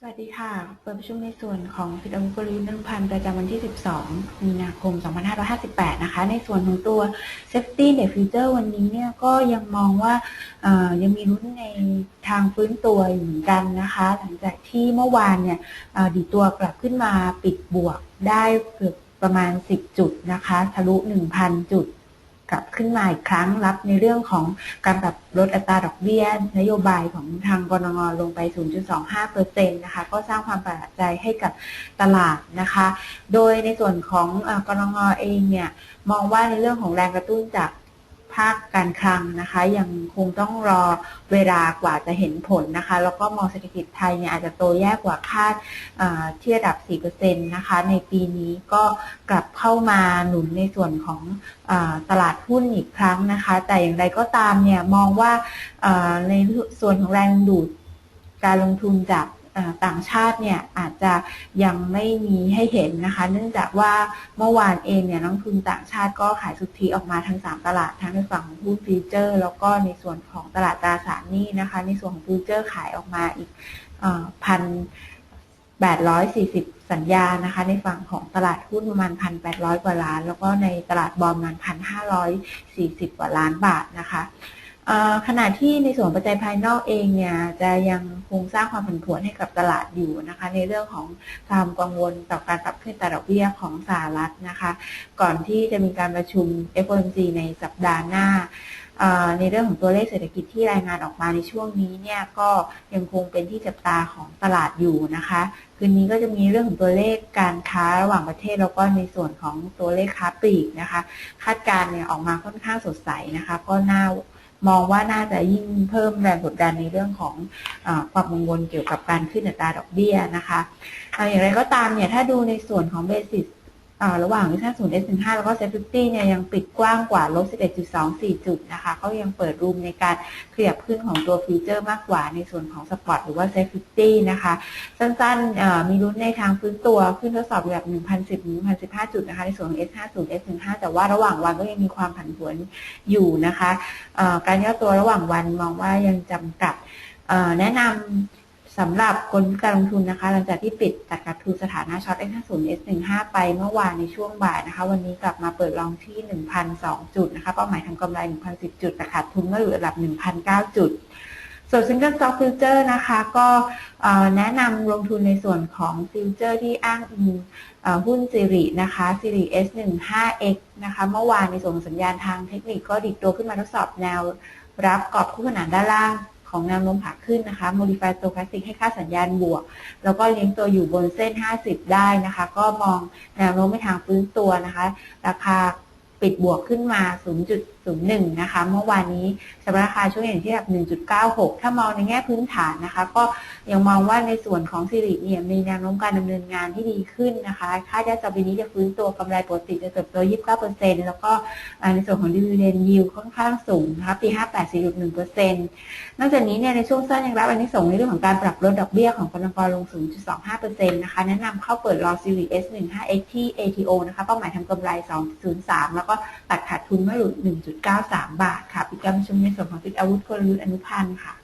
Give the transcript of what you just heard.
สวัสดีค่ะ เปิดประชุมในส่วนของฟิตอาวุกลยุทธ์นังพันธ์ประจำวันที่ 12 มีนาคม 2558 นะคะ ในส่วนของตัว Safety Net Future วันนี้เนี่ยก็ยังมองว่ายังมีลุ้นในทางฟื้นตัวอยู่เหมือนกันนะคะ หลังจากที่เมื่อวานเนี่ยดีตัวกลับขึ้นมาปิดบวกได้เกือบประมาณ 10 จุดนะคะ ทะลุ 1,000 จุด กลับขึ้นมาอีกครั้งรับในเรื่องของการปรับลดอัตราดอกเบี้ย นโยบายของทางกรงงลงไป 0.25%นะคะก็สร้างความประหลาดใจให้กับตลาดนะคะ โดยในส่วนของกรงงเองเนี่ยมองว่าในเรื่องของแรงกระตุ้นจาก ภาคการคลังนะคะ ยังคงต้องรอเวลากว่าจะเห็นผลนะคะ แล้วก็มองเศรษฐกิจไทยเนี่ยอาจจะโตแย่กว่าคาดเอ่อที่ระดับ 4%นะคะ ในปีนี้ก็กลับเข้ามาหนุนในส่วนของอตลาดหุ้นอีกครั้งนะคะ แต่อย่างไรก็ตามเนี่ยมองว่าในส่วนของแรงดูดการลงทุนจาก ต่างชาติเนี่ยอาจจะยังไม่มีให้เห็นนะคะ เนื่องจากว่าเมื่อวานเองเนี่ยนักลงทุนต่างชาติก็ขายสุทธิออกมาทั้ง 3 ตลาดทั้งในฝั่งของหุ้นฟิวเจอร์ แล้วก็ในส่วนของตลาดตราสารหนี้นะคะ ในส่วนของฟิวเจอร์ขายออกมาอีกพันแปดร้อยสี่สิบสัญญานะคะ ในฝั่งของตลาดหุ้นประมาณพันแปดร้อยกว่าล้าน แล้วก็ในตลาดบอลประมาณพันห้าร้อยสี่สิบกว่าล้านบาทนะคะ ขณะที่ในส่วนปัจจัยภายนอกเองเนี่ยจะยังคงสร้างความผันผวนให้กับตลาดอยู่นะคะ ในเรื่องของความกังวลต่อการปรับขึ้นอัตราดอกเบี้ยของสหรัฐนะคะ ก่อนที่จะมีการประชุม FOMC ในสัปดาห์หน้าในเรื่องของตัวเลขเศรษฐกิจที่รายงานออกมาในช่วงนี้เนี่ยก็ยังคงเป็นที่จับตาของตลาดอยู่นะคะ คืนนี้ก็จะมีเรื่องของตัวเลขการค้าระหว่างประเทศแล้วก็ในส่วนของตัวเลขค้าปลีกนะคะ คาดการณ์เนี่ยออกมาค่อนข้างสดใสนะคะ ก็น่า มองว่าน่าจะยิ่งเพิ่มแรงกดดันในเรื่องของอความกังวลเกี่ยวกับการขึ้นอัตราดอกเบี้ยนะคะเอาอย่างไรก็ตามเนี่ยถ้าดูในส่วนของเบสิส ระหว่างวิชาศูนย์ S15 แล้วก็ s 50 เนี่ยยังปิดกว้างกว่าลบ 11.24 จุดนะคะ ก็ยังเปิดรูมในการขยับขึ้นของตัวฟิวเจอร์มากกว่าในส่วนของสปอร์ตหรือว่า s 50 นะคะ สั้นๆ มีลุ้นในทางฟื้นตัวขึ้นทดสอบระดับ1,010 1,015 จุดนะคะ ในส่วนของ S50 S15 แต่ว่าระหว่างวันก็ยังมีความผันผวนอยู่นะคะ การย่อตัวระหว่างวันมองว่ายังจำกัดแนะนำ สำหรับคนการลงทุนนะคะ หลังจากที่ปิดตัดขาดทุนสถานะช็อต S50 S15 ไปเมื่อวานในช่วงบ่ายนะคะ วันนี้กลับมาเปิดลองที่ 1,002 จุดนะคะ เป้าหมายทำกำไร 1,010 จุดแต่ขาดทุนก็อยู่ระดับ 1,009 จุดส่วน Single Stock Future นะคะก็แนะนำลงทุนในส่วนของฟิวเจอร์ที่อ้างอิงหุ้นสิรินะคะสิริ S15X นะคะเมื่อวานในส่วนสัญญาณทางเทคนิคก็ดิดตัวขึ้นมาทดสอบแนวรับกรอบคู่ขนานด้านล่าง ของแนวโน้มขาขึ้นนะคะ Modify Stochastic ให้ค่าสัญญาณบวก แล้วก็เลี้ยงตัวอยู่บนเส้น 50 ได้นะคะ ก็มองแนวโน้มไปทางฟื้นตัวนะคะ ราคาปิดบวกขึ้นมา 0.01 นะคะ เมื่อวานนี้สำหรับราคาช่วงอย่างที่ระดับ1.96 ถ้ามองในแง่พื้นฐานนะคะ ก็ยังมองว่าในส่วนของสิริเนี่ยมีแนวโน้มการดำเนินงานที่ดีขึ้นนะคะคาดว่าสัปดาห์นี้จะฟื้นตัวกำไรปกติจะเติบโต 29%แล้วก็ในส่วนของ dividend yield ค่อนข้างสูงนะคะปี 58 4.1%นอกจากนี้เนี่ยในช่วงสั้นยังรับอันนี้ส่งในเรื่องของการปรับลดดอกเบี้ยของกรงกรลง 0.25%นะคะแนะนำเข้าเปิดรอ Series S15X ที่ ATO นะคะเป้าหมายทำกำไร 203 แล้วก็ตัดขาดทุนไม่หลุด1.93 บาทค่ะปิดการประชุมในส่วนของติดอาวุธกลยุทธ์อนุพันธ์ค่ะ